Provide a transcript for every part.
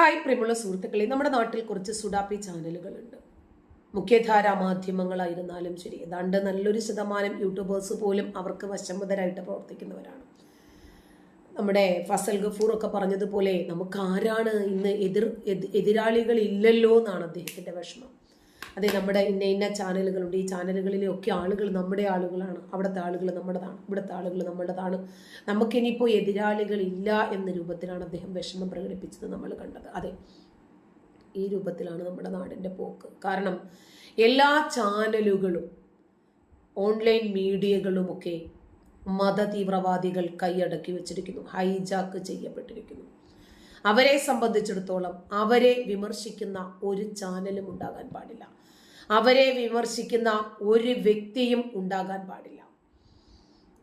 Hi പ്രിയമുള്ള സുഹൃത്തുക്കളെ നമ്മുടെ നാട്ടിൽ കുറച്ച് സുഡാപ്പി ചാനലുകളുണ്ട്. മുഖ്യധാര മാധ്യമങ്ങളായിരുന്നാലും ശരി ഏതാണ്ട് നല്ലൊരു ശതമാനം യൂട്യൂബേഴ്സ് പോലും അവർക്ക് വശംവതരായിട്ട് പ്രവർത്തിക്കുന്നവരാണ്. നമ്മുടെ ഫസൽ ഗഫൂർ ഒക്കെ പറഞ്ഞതുപോലെ നമുക്ക് ആരാണ് ഇന്ന് എതിർ എതി- എതിരാളികൾ ഇല്ലല്ലോ എന്നാണ് അദ്ദേഹത്തിന്റെ വിഷമം. അതെ നമ്മുടെ ഇന്ന ഇന്ന ചാനലുകളുണ്ട്. ഈ ചാനലുകളിലെ ഒക്കെ ആളുകൾ നമ്മുടെ ആളുകളാണ്. അവിടുത്തെ ആളുകൾ നമ്മുടേതാണ്. ഇവിടുത്തെ ആളുകൾ നമ്മുടേതാണ്. എതിരാളികൾ ഇല്ല എന്ന രൂപത്തിലാണ് അദ്ദേഹം വിഷമം പ്രകടിപ്പിച്ചത് നമ്മൾ കണ്ടത്. അതെ ഈ രൂപത്തിലാണ് നമ്മുടെ നാടിന്റെ പോക്ക്. കാരണം എല്ലാ ചാനലുകളും ഓൺലൈൻ മീഡിയകളുമൊക്കെ മത തീവ്രവാദികൾ കൈയടക്കി വെച്ചിരിക്കുന്നു. ഹൈജാക്ക് ചെയ്യപ്പെട്ടിരിക്കുന്നു. അവരെ സംബന്ധിച്ചിടത്തോളം അവരെ വിമർശിക്കുന്ന ഒരു ചാനലും ഉണ്ടാകാൻ പാടില്ല. അവരെ വിമർശിക്കുന്ന ഒരു വ്യക്തിയും ഉണ്ടാകാൻ പാടില്ല.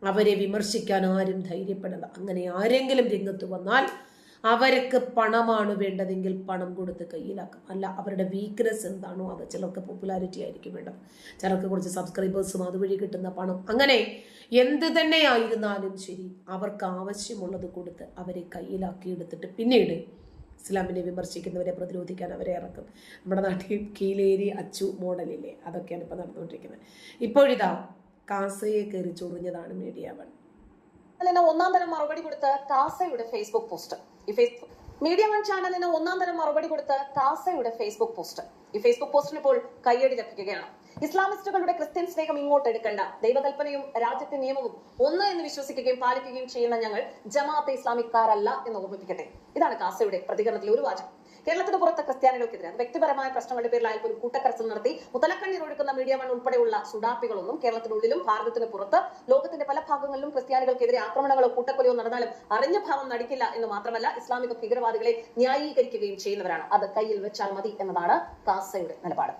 അവരെ വിമർശിക്കാൻ ആരും ധൈര്യപ്പെടണ്ട. അങ്ങനെ ആരെങ്കിലും രംഗത്ത് വന്നാൽ അവർക്ക് പണമാണ് വേണ്ടതെങ്കിൽ പണം കൊടുത്ത് കയ്യിലാക്കാം. അല്ല അവരുടെ വീക്ക്നെസ് എന്താണോ അത്. ചിലർക്ക് പോപ്പുലാരിറ്റി ആയിരിക്കും വേണ്ടത്. ചിലർക്ക് കുറച്ച് സബ്സ്ക്രൈബേഴ്സും അതുവഴി കിട്ടുന്ന പണം. അങ്ങനെ എന്ത് തന്നെ ആയിരുന്നാലും ശരി അവർക്ക് ആവശ്യമുള്ളത് കൊടുത്ത് അവരെ കയ്യിലാക്കി എടുത്തിട്ട് പിന്നീട് ഇസ്ലാമിനെ വിമർശിക്കുന്നവരെ പ്രതിരോധിക്കാൻ അവരെ ഇറക്കും. നമ്മുടെ നാട്ടിൽ കീലേരി അച്ചു മോഡലില്ലേ? അതൊക്കെയാണ് ഇപ്പോൾ നടന്നുകൊണ്ടിരിക്കുന്നത്. ഇപ്പോഴിതാ കാസയെ കയറി ചൊറിഞ്ഞതാണ് മീഡിയ വൺ. ചാനലിന് ഒന്നാം തരം മറുപടി കൊടുത്ത കാസയുടെ ഫേസ്ബുക്ക് പോസ്റ്റ് ഈ ഫേസ്ബുക്ക് മീഡിയ വൺ ചാനലിന് ഒന്നാം തരം മറുപടി കൊടുത്ത കാസയുടെ ഫേസ്ബുക്ക് പോസ്റ്റ്. ഈ ഫേസ്ബുക്ക് പോസ്റ്റിന് ഇപ്പോൾ കയ്യടി ലഭിക്കുകയാണ്. ഇസ്ലാമിസ്റ്റുകളുടെ ക്രിസ്ത്യൻ സ്നേഹം ഇങ്ങോട്ട് എടുക്കണ്ട. ദൈവകൽപ്പനയും രാജ്യത്തെ നിയമവും ഒന്ന് എന്ന് വിശ്വസിക്കുകയും പാലിക്കുകയും ചെയ്യുന്ന ഞങ്ങൾ ജമാഅത്തെ ഇസ്ലാമിക്കാരല്ല എന്ന് ഓർമ്മിപ്പിക്കട്ടെ. ഇതാണ് കാസയുടെ പ്രതികരണത്തിലെ ഒരു വാചകം. കേരളത്തിന് പുറത്ത് ക്രിസ്ത്യാനികൾക്കെതിരെ വ്യക്തിപരമായ പ്രശ്നങ്ങളുടെ പേരിലായാൽ പോലും കൂട്ടക്കരച്ചിൽ നടത്തി മുതലക്കണ്ണീർ ഒഴുക്കുന്ന മീഡിയ വൺ ഉൾപ്പെടെയുള്ള സുഡാപ്പികളൊന്നും കേരളത്തിനുള്ളിലും ഭാരതത്തിന് പുറത്ത് ലോകത്തിന്റെ പല ഭാഗങ്ങളിലും ക്രിസ്ത്യാനികൾക്കെതിരെ ആക്രമണങ്ങളോ കൂട്ടക്കൊലയോ നടന്നാലും അറിഞ്ഞ ഭാവം നടിക്കില്ല എന്ന് മാത്രമല്ല ഇസ്ലാമിക ഭീകരവാദികളെ ന്യായീകരിക്കുകയും ചെയ്യുന്നവരാണ്. അത് കയ്യിൽ വെച്ചാൽ മതി എന്നതാണ് കാസയുടെ നിലപാട്.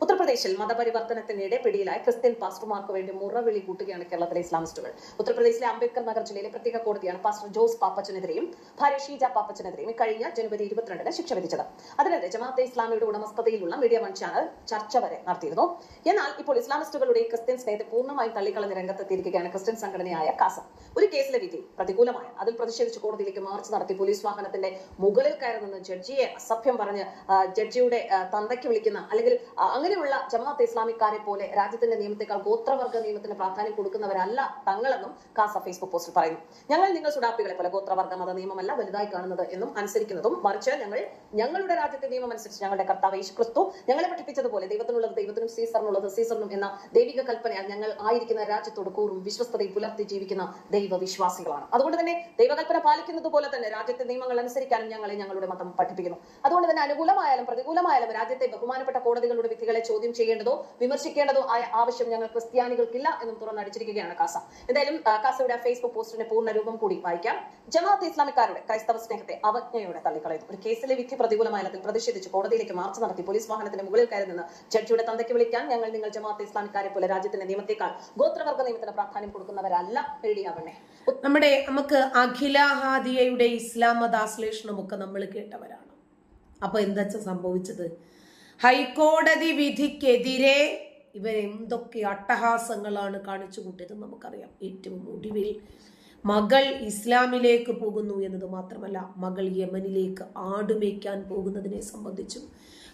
ഉത്തർപ്രദേശിൽ മതപരിവർത്തനത്തിനിടെ പിടിയിലായ ക്രിസ്ത്യൻ പാസ്റ്റർമാർക്ക് വേണ്ടി മുറവിളി കൂട്ടുകയാണ് കേരളത്തിലെ ഇസ്ലാമിസ്റ്റുകൾ. ഉത്തർപ്രദേശിലെ അംബേദ്കർ നഗർ ജില്ലയിലെ പ്രത്യേക കോടതിയാണ് പാസ്റ്റർ ജോസ് പാപ്പച്ചനെതിരെയും ഭാര്യ ഷീജ പാപ്പച്ചനെതിരെയും കഴിഞ്ഞ ജനുവരി ഇരുപത്തിരണ്ടിന് ശിക്ഷ വിധിച്ചത്. അതിനെതിരെ ജമാഅത്തെ ഇസ്ലാമിയുടെ ഉടമസ്ഥതയിലുള്ള മീഡിയ വൺ ചാനൽ ചർച്ച വരെ നടത്തിയിരുന്നു. എന്നാൽ ഇപ്പോൾ ഇസ്ലാമിസ്റ്റുകളുടെ ക്രിസ്ത്യൻ സ്നേഹത്തെ പൂർണമായും തള്ളിക്കളഞ്ഞ രംഗത്തെത്തിയിരിക്കുകയാണ് ക്രിസ്ത്യൻ സംഘടനയായ കാസ. ഒരു കേസിലെ വിധി പ്രതികൂലമായ അതിൽ പ്രതിഷേധിച്ച് കോടതിയിലേക്ക് മാർച്ച് നടത്തി പോലീസ് വാഹനത്തിന്റെ മുകളിൽ കയറി നിന്ന് ജഡ്ജിയെ അസഭ്യം പറഞ്ഞ് ജഡ്ജിയുടെ തന്തയ്ക്ക് വിളിക്കുന്ന അല്ലെങ്കിൽ ആ, അങ്ങനെയുള്ള ജമാഅത്തെ ഇസ്ലാമിക്കാരെ പോലെ രാജ്യത്തിന്റെ നിയമത്തെക്കാൾ ഗോത്രവർഗ നിയമത്തിന് പ്രാധാന്യം കൊടുക്കുന്നവരല്ല തങ്ങളെന്നും കാസ ഫേസ്ബുക്ക് പോസ്റ്റിൽ പറയുന്നു. ഞങ്ങൾ നിങ്ങൾ സുഡാപ്പികളെ പോലെ ഗോത്രവർഗ മത നിയമമല്ല വലുതായി കാണുന്നത് എന്നും അനുസരിക്കുന്നതും മറിച്ച് ഞങ്ങൾ ഞങ്ങളുടെ രാജ്യത്തെ നിയമം അനുസരിച്ച് ഞങ്ങളുടെ കർത്താവ് യേശു ക്രിസ്തു ഞങ്ങളെ പഠിപ്പിച്ചതുപോലെ ദൈവത്തിനുള്ളത് ദൈവത്തിനും സീസറിനുള്ളത് സീസറിനും എന്ന ദൈവിക കൽപ്പനയാൽ ഞങ്ങൾ ആയിരിക്കുന്ന രാജ്യത്തോട് കൂറും വിശ്വസ്തതയും പുലർത്തി ജീവിക്കുന്ന ദൈവവിശ്വാസികളാണ്. അതുകൊണ്ട് തന്നെ ദൈവകൽപ്പന പാലിക്കുന്നത് പോലെ തന്നെ രാജ്യത്തെ നിയമങ്ങൾ അനുസരിക്കാനും ഞങ്ങളെ ഞങ്ങളുടെ മതം പഠിപ്പിക്കുന്നു. അതുകൊണ്ട് തന്നെ അനുകൂലമായാലും പ്രതികൂലമായാലും രാജ്യത്തെ ബഹുമാനപ്പെട്ട കോടതികളുടെ വിധികളെ ചോദ്യം ചെയ്യേണ്ടതോ വിമർശിക്കേണ്ടതോ ആയ ആവശ്യം ഞങ്ങൾ ക്രിസ്ത്യാനികൾക്കില്ല എന്നും തുറന്നടിച്ചിരിക്കുകയാണ് കാസ. എന്തായാലും കാസയുടെ ഫേസ്ബുക്ക് പോസ്റ്റിന്റെ പൂർണ രൂപം കൂടി വായിക്കാം. ജമാഅത്ത് ഇസ്ലാമിക്കാരുടെ ക്രൈസ്തവ സ്നേഹത്തെ അവജ്ഞയോടെ തള്ളിക്കളയുന്നു. ഒരു കേസിലെ വിധി പ്രതികൂലമായാലത്തിൽ പ്രതിഷേധിച്ച് കോടതിയിലേക്ക് മാർച്ച് നടത്തി പോലീസ് വാഹനത്തിന്റെ മുകളിൽ കയറി നിന്ന് ജഡ്ജിയുടെ തന്തയ്ക്ക് വിളിക്കാൻ ഞങ്ങൾ നിങ്ങൾ ജമാഅത്ത് ഇസ്ലാമിക്കാരെ പോലെ രാജ്യത്തിന്റെ നിയമത്തെക്കാൾ ഗോത്രവർഗ നിയമത്തിന് പ്രാധാന്യം കൊടുക്കുന്നവരല്ല പേടിയാവണേ. നമ്മുടെ നമുക്ക് അഖില ഹാദിയയുടെ ഇസ്ലാം മതാശ്ലേഷണമൊക്കെ നമ്മൾ കേട്ടവരാണ്. അപ്പൊ എന്താ സംഭവിച്ചത്? ഹൈക്കോടതി വിധിക്കെതിരെ ഇവരെന്തൊക്കെ അട്ടഹാസങ്ങളാണ് കാണിച്ചു കൂട്ടിയത് നമുക്കറിയാം. ഏറ്റവും ഒടുവിൽ മകൾ ഇസ്ലാമിലേക്ക് പോകുന്നു എന്നത് മാത്രമല്ല മകൾ യമനിലേക്ക് ആടുമേക്കാൻ പോകുന്നതിനെ സംബന്ധിച്ചും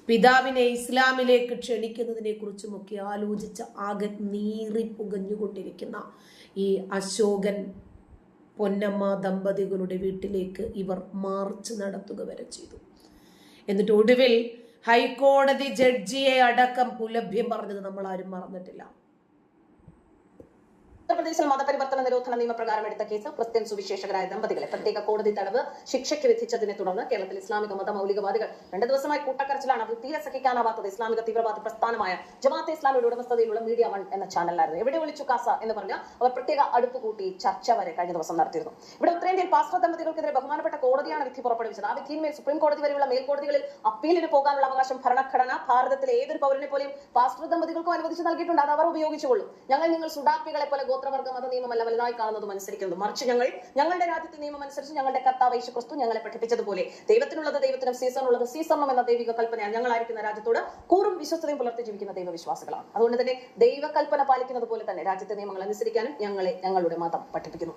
പിതാവിനെ ഇസ്ലാമിലേക്ക് ക്ഷണിക്കുന്നതിനെ കുറിച്ചുമൊക്കെ ആലോചിച്ച് ആകെ നീറി പുകഞ്ഞുകൊണ്ടിരിക്കുന്ന ഈ അശോകൻ പൊന്നമ്മ ദമ്പതികളുടെ വീട്ടിലേക്ക് ഇവർ മാർച്ച് നടത്തുക വരെ ചെയ്തു. എന്നിട്ട് ഒടുവിൽ ഹൈക്കോടതി ജഡ്ജിയെ അടക്കം പുലഭ്യം പറഞ്ഞത് നമ്മൾ ആരും മറന്നിട്ടില്ല. ഉത്തർപ്രദേശിൽ മതപരിവർത്തന നിരോധന നിയമപ്രകാരം എടുത്ത കേസ് ക്രിസ്ത്യൻ സുവിശേഷകരായ ദമ്പതികളെ പ്രത്യേക കോടതി തടവ് ശിക്ഷയ്ക്ക് വിധിച്ചതിനെ തുടർന്ന് കേരളത്തിൽ ഇസ്ലാമിക മത മൗലികവാദികൾ രണ്ട് ദിവസമായി കൂട്ടക്കരച്ചിലാണ്. അത് തീരെ സഹിക്കാനാവാത്തത് ഇസ്ലാമിക തീവ്രവാദ പ്രസ്ഥാനമായ ജമാഅത്തെ ഇസ്ലാമിയുടെ ഉടമസ്ഥതയിലുള്ള മീഡിയ വൺ എന്ന ചാനലായിരുന്നു എവിടെ വിളിച്ചു കാസ എന്ന് പറഞ്ഞ് അവർ പ്രത്യേക അടുപ്പ് കൂട്ടി ചർച്ച വരെ കഴിഞ്ഞ ദിവസം നടത്തിയിരുന്നു. ഇവിടെ ഉത്തരേന്ത്യയിൽ പാസ്വാ ദമ്പതികൾക്കെതിരെ ബഹുമാനപ്പെട്ട കോടതിയാണ് വിധി പുറപ്പെടുവിച്ചത്. ആ വിധിയിന്മേൽ സുപ്രീം കോടതി വരെയുള്ള മേൽക്കോടതികളിൽ അപ്പീലിന് പോകാനുള്ള അവകാശം ഭരണഘടന ഭാരതത്തിലെ ഏതൊരു പൗരനെ പോലെയും പാസ്വാ ദമ്പതികൾക്കും അനുവദിച്ചു നൽകിയിട്ടുണ്ട്. അത് അവർ ഉപയോഗിച്ചുകൊള്ളും. ഞങ്ങൾ നിങ്ങൾ സുഡാപ്പികളെ പോലെ ഗോത്രവർഗ മത നിയമമല്ല വലുതായി കാണുന്നതും അനുസരിക്കുന്നതും. മറിച്ച് ഞങ്ങൾ ഞങ്ങളുടെ രാജ്യത്തെ നിയമം അനുസരിച്ച് ഞങ്ങളുടെ കർത്താവ് യേശു ക്രിസ്തു ഞങ്ങളെ പഠിപ്പിച്ചതുപോലെ ദൈവത്തിനുള്ളത് ദൈവത്തിനും സീസണുള്ളത് സീസണം എന്ന ദൈവിക കൽപ്പന ഞങ്ങളായിരിക്കുന്ന രാജ്യത്തോട് കൂറും വിശ്വസ്തയും പുലർത്തി ജീവിക്കുന്ന ദൈവവിശ്വാസികളാണ്. അതുകൊണ്ട് തന്നെ ദൈവകൽപ്പന പാലിക്കുന്നത് പോലെ തന്നെ രാജ്യത്തെ നിയമങ്ങൾ അനുസരിക്കാനും ഞങ്ങളെ ഞങ്ങളുടെ മതം പഠിപ്പിക്കുന്നു.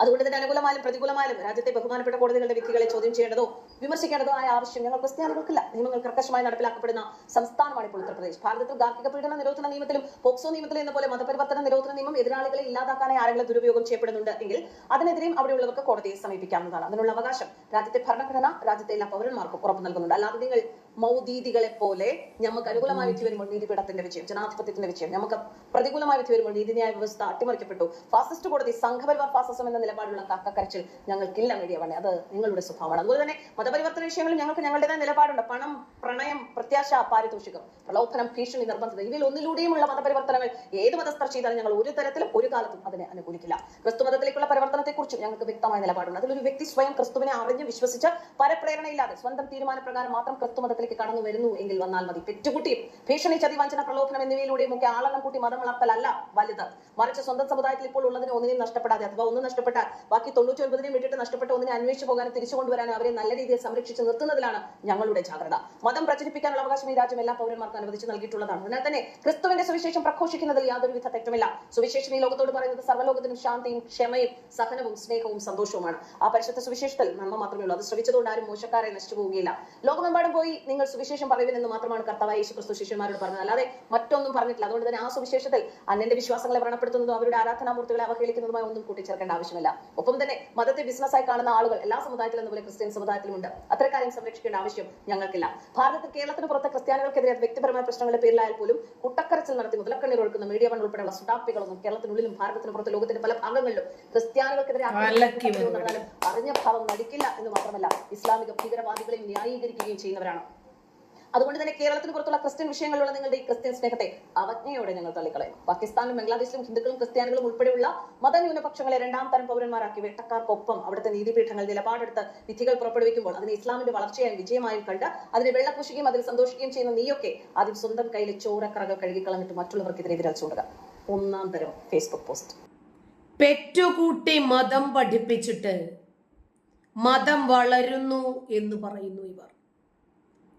അതുകൊണ്ട് തന്നെ അനുകൂലമായാലും പ്രതികൂലമായാലും രാജ്യത്തെ ബഹുമാനപ്പെട്ട കോടതികളുടെ വിധികളെ ചോദ്യം ചെയ്യേണ്ടതോ വിമർശിക്കേണ്ടതോ ആയ ആവശ്യം ഞങ്ങൾ ക്രിസ്ത്യാനികൾക്കില്ല. നിയമങ്ങൾ കർക്കശമായി നടപ്പിലാക്കപ്പെടുന്ന സംസ്ഥാനമാണ് ഇപ്പോൾ ഉത്തർപ്രദേശ്. ഭാരതത്തിൽ ഗാർഹിക പീഡന നിരോധന നിയമത്തിലും പോക്സോ നിയമത്തിലും എന്ന പോലെ മതപരിവർത്തന നിരോധന നിയമം എതിരാളികളെ ഇല്ലാതാക്കാനായി ആരെങ്കിലും ദുരുപയോഗം ചെയ്യപ്പെടുന്നുണ്ട് എങ്കിൽ അതിനെതിരെയും അവിടെയുള്ളവർക്ക് കോടതിയെ സമീപിക്കാവുന്നതാണ്. അതിനുള്ള അവകാശം രാജ്യത്തെ ഭരണഘടന രാജ്യത്തെ എല്ലാ പൗരന്മാർക്കും ഉറപ്പു നൽകുന്നുണ്ട്. അല്ലാതെ നിങ്ങൾ മൗദീദികളെ പോലെ നമുക്ക് അനുകൂലമായി വിധി വരുമ്പോൾ നീതിപീഠത്തിന്റെ വിജയം ജനാധിപത്യത്തിന്റെ വിജയം. നമുക്ക് പ്രതികൂലമായി വിധി വരുമ്പോൾ നീതിന്യായ വ്യവസ്ഥ അട്ടിമറിക്കപ്പെട്ടു. ഫാസിസ്റ്റ് കോടതി സംഘപരിവാർ ഫാസിസം എന്ന നിലപാടുള്ള കാക്കക്കരച്ചിൽ ഞങ്ങൾക്കില്ല മീഡിയ വണ്ണെ. അത് നിങ്ങളുടെ സ്വഭാവമാണ്. അതുപോലെ തന്നെ മതപരിവർത്തന വിഷയങ്ങളിൽ ഞങ്ങൾക്ക് ഞങ്ങളുടേതായ നിലപാടുണ്ട്. പണം പ്രണയം പ്രത്യാശ പാരിതോഷികം പ്രലോഭനം ഭീഷണി നിർബന്ധത. ഇവയിൽ ഒന്നിലൂടെയുമുള്ള മതപരിവർത്തനങ്ങൾ ഏത് മതസ്ഥർ ചെയ്താലും ഞങ്ങൾ ഒരു തരത്തിലും ഒരു കാലത്തും അതിനെ അനുകൂലിക്കില്ല. ക്രിസ്തു മതത്തിലേക്കുള്ള പരിവർത്തനത്തെക്കുറിച്ച് ഞങ്ങൾക്ക് വ്യക്തമായ നിലപാടുണ്ട്. അതിലൊരു വ്യക്തി സ്വയം ക്രിസ്തുവിനെ അറിഞ്ഞ് വിശ്വസിച്ച് പരപ്രേരണയില്ലാതെ സ്വന്തം തീരുമാനപ്രകാരം മാത്രം ക്രിസ്തു മതത്തിലേക്ക് കടന്നു വരുന്നു എങ്കിൽ വന്നാൽ മതി. പെറ്റുകുട്ടിയും ഭീഷണി ചതി വഞ്ചന പ്രലോഭനം എന്നിവയിലൂടെയും ഒക്കെ ആളെണ്ണം കൂട്ടി മതം വളർത്തലല്ല വലുത്. മറിച്ച് സ്വന്തം സമുദായത്തിൽ ഇപ്പോൾ ഉള്ളതിനെ ഒന്നിനെയും നഷ്ടപ്പെടാതെ അഥവാ ഒന്ന് നഷ്ടപ്പെട്ടാൽ ബാക്കി തൊണ്ണൂറ്റി ഒൻപതിനെയും വിട്ടിട്ട് നഷ്ടപ്പെട്ട ഒന്നിനെ അന്വേഷിച്ചു പോകാനും തിരിച്ചു കൊണ്ടുവരാനും അവരെ നല്ല രീതിയിൽ സംരക്ഷിച്ച് നിർത്തുന്നതിലാണ് ഞങ്ങളുടെ ജാഗ്രത. മതം പ്രചരിപ്പിക്കാനുള്ള അവകാശം ഈ രാജ്യം എല്ലാ പൗരന്മാർക്കും അനുവദിച്ച് നൽകിയിട്ടുള്ളതാണ്. അതിനാൽ തന്നെ ക്രിസ്തുവിന്റെ സുവിശേഷം പ്രഘോഷിക്കുന്നതിൽ യാതൊരുവിധ തെറ്റുമില്ല സുവിശേഷം ഈ ലോകത്തോട് പറയുന്നത് സർവലോകത്തിനും ശാന്തിയും ക്ഷമയും സഹനവും സ്നേഹവും സന്തോഷവുമാണ്. ആ പരിശുദ്ധ സുവിശേഷത്തിൽ നന്മ മാത്രമേ ഉള്ളൂ. അത് ശ്രമിച്ചതുകൊണ്ട് ആരും മോശക്കാരെ നശിച്ചു പോവുകയില്ല. ലോകമെമ്പാടും പോയി നിങ്ങൾ സുവിശേഷം പറയുവിനെന്ന് മാത്രമാണ് കർത്താവായ യേശു ക്രിസ്തു ശിഷ്യന്മാരോട് പറഞ്ഞത്. അല്ലാതെ മറ്റൊന്നും പറഞ്ഞിട്ടില്ല. അതുകൊണ്ട് തന്നെ ആ സുവിശേഷത്തിൽ അന്യന്റെ വിശ്വാസങ്ങളെ വ്രണപ്പെടുത്തുന്നതും അവരുടെ ആരാധനാമൂർത്തികളെ അവഹേളിക്കുന്നതുമായി ഒന്നും കൂട്ടിച്ചേർക്കേണ്ട ആവശ്യമില്ല. ഒപ്പം തന്നെ മതത്തെ ബിസിനസ്സായി കാണുന്ന ആളുകൾ എല്ലാ സമുദായത്തിലും എന്നപോലെ ക്രിസ്ത്യൻ സമുദായത്തിലുമുണ്ട്. കാര്യം സംരക്ഷിക്കേണ്ട ആവശ്യം ഞങ്ങൾക്കില്ല. ഭാരതത്തിൽ കേരളത്തിന് പുറത്തെ ക്രിസ്ത്യാനികൾക്കെതിരെ വ്യക്തിപരമായ പ്രശ്നങ്ങളുടെ പേരിലായാൽ പോലും കുട്ടക്കരച്ചിൽ നടത്തി മുതലക്കണ്ണീർ ഒഴുക്കുന്ന മീഡിയ വൺ ഉൾപ്പെടെയുള്ള സുഡാപ്പികളൊന്നും കേരളത്തിനുള്ളിലും ഭാരതത്തിന് പുറത്ത് ലോകത്തിന്റെ പല ഭാഗങ്ങളിലും ക്രിസ്ത്യാനികൾക്കെതിരെ അറിഞ്ഞ ഭാവം നടിക്കില്ല എന്ന് മാത്രമല്ല ഇസ്ലാമിക ഭീകരവാദികളെ ന്യായീകരിക്കുകയും ചെയ്യുന്നവരാണ്. അതുകൊണ്ട് തന്നെ കേരളത്തിന് പുറത്തുള്ള ക്രിസ്ത്യൻ വിഷയങ്ങളിലുള്ള നിങ്ങളുടെ ഈ ക്രിസ്ത്യൻ സ്നേഹത്തെ അവജ്ഞയോടെ ഞങ്ങൾ തള്ളിക്കളയും. പാകിസ്ഥാനിലും ബംഗ്ലാദേശിലും ഹിന്ദുക്കളും ക്രിസ്ത്യാനികളും ഉൾപ്പെടെയുള്ള മതന്യൂനപക്ഷങ്ങളെ രണ്ടാം തരം പൗരന്മാരാക്കി വേട്ടക്കാർക്കൊപ്പം അവിടുത്തെ നീതിപീഠങ്ങൾ നിലപാടെടുത്ത് വിധികൾ പുറപ്പെടുവിക്കുമ്പോൾ അതിന് ഇസ്ലാമിന്റെ വളർച്ചയായും വിജയമായും കണ്ട് അതിനെ വെള്ളപൂശുകയും അതിൽ സന്തോഷിക്കുകയും ചെയ്യുന്ന നീയൊക്കെ ആദ്യം സ്വന്തം കയ്യിലെ ചോരക്കറകൾ കഴുകിക്കളഞ്ഞിട്ട് മറ്റുള്ളവർക്കെതിരെ വിരൽ ചൂടുക ഒന്നാം തരം ഫേസ്ബുക്ക് പോസ്റ്റ് പെറ്റുകൂട്ടി മതം പഠിപ്പിച്ചിട്ട് മതം വളരുന്നു എന്ന് പറയുന്നു ഇവർ.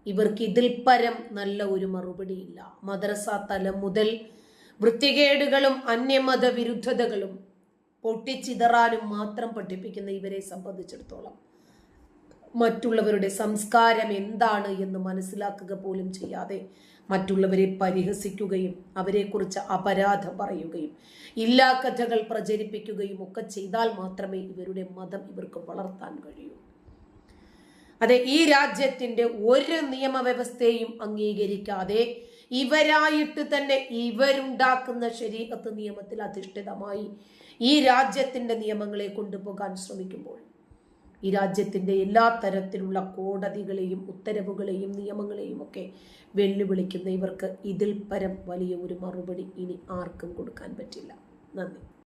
ഇവർക്ക് ഇതിൽ പരം നല്ല ഒരു മറുപടിയില്ല. മദ്രസ തലം മുതൽ വൃത്തികേടുകളും അന്യമത വിരുദ്ധതകളും പൊട്ടിച്ചിതറാനും മാത്രം പഠിപ്പിക്കുന്ന ഇവരെ സംബന്ധിച്ചിടത്തോളം മറ്റുള്ളവരുടെ സംസ്കാരം എന്താണ് എന്ന് മനസ്സിലാക്കുക പോലും ചെയ്യാതെ മറ്റുള്ളവരെ പരിഹസിക്കുകയും അവരെക്കുറിച്ച് അപരാധം പറയുകയും ഇല്ലാ കഥകൾ പ്രചരിപ്പിക്കുകയും ഒക്കെ ചെയ്താൽ മാത്രമേ ഇവരുടെ മതം ഇവർക്ക് വളർത്താൻ കഴിയൂ. അതെ ഈ രാജ്യത്തിന്റെ ഒരു നിയമവ്യവസ്ഥയും അംഗീകരിക്കാതെ ഇവരായിട്ട് തന്നെ ഇവരുണ്ടാക്കുന്ന ശരീരത്ത് നിയമത്തിൽ അധിഷ്ഠിതമായി ഈ രാജ്യത്തിന്റെ നിയമങ്ങളെ കൊണ്ടുപോകാൻ ശ്രമിക്കുമ്പോൾ ഈ രാജ്യത്തിന്റെ എല്ലാ തരത്തിലുള്ള കോടതികളെയും ഉത്തരവുകളെയും നിയമങ്ങളെയും ഒക്കെ വെല്ലുവിളിക്കുന്ന ഇവർക്ക് ഇതിൽ പരം വലിയ ഒരു മറുപടി ഇനി ആർക്കും കൊടുക്കാൻ പറ്റില്ല. നന്ദി.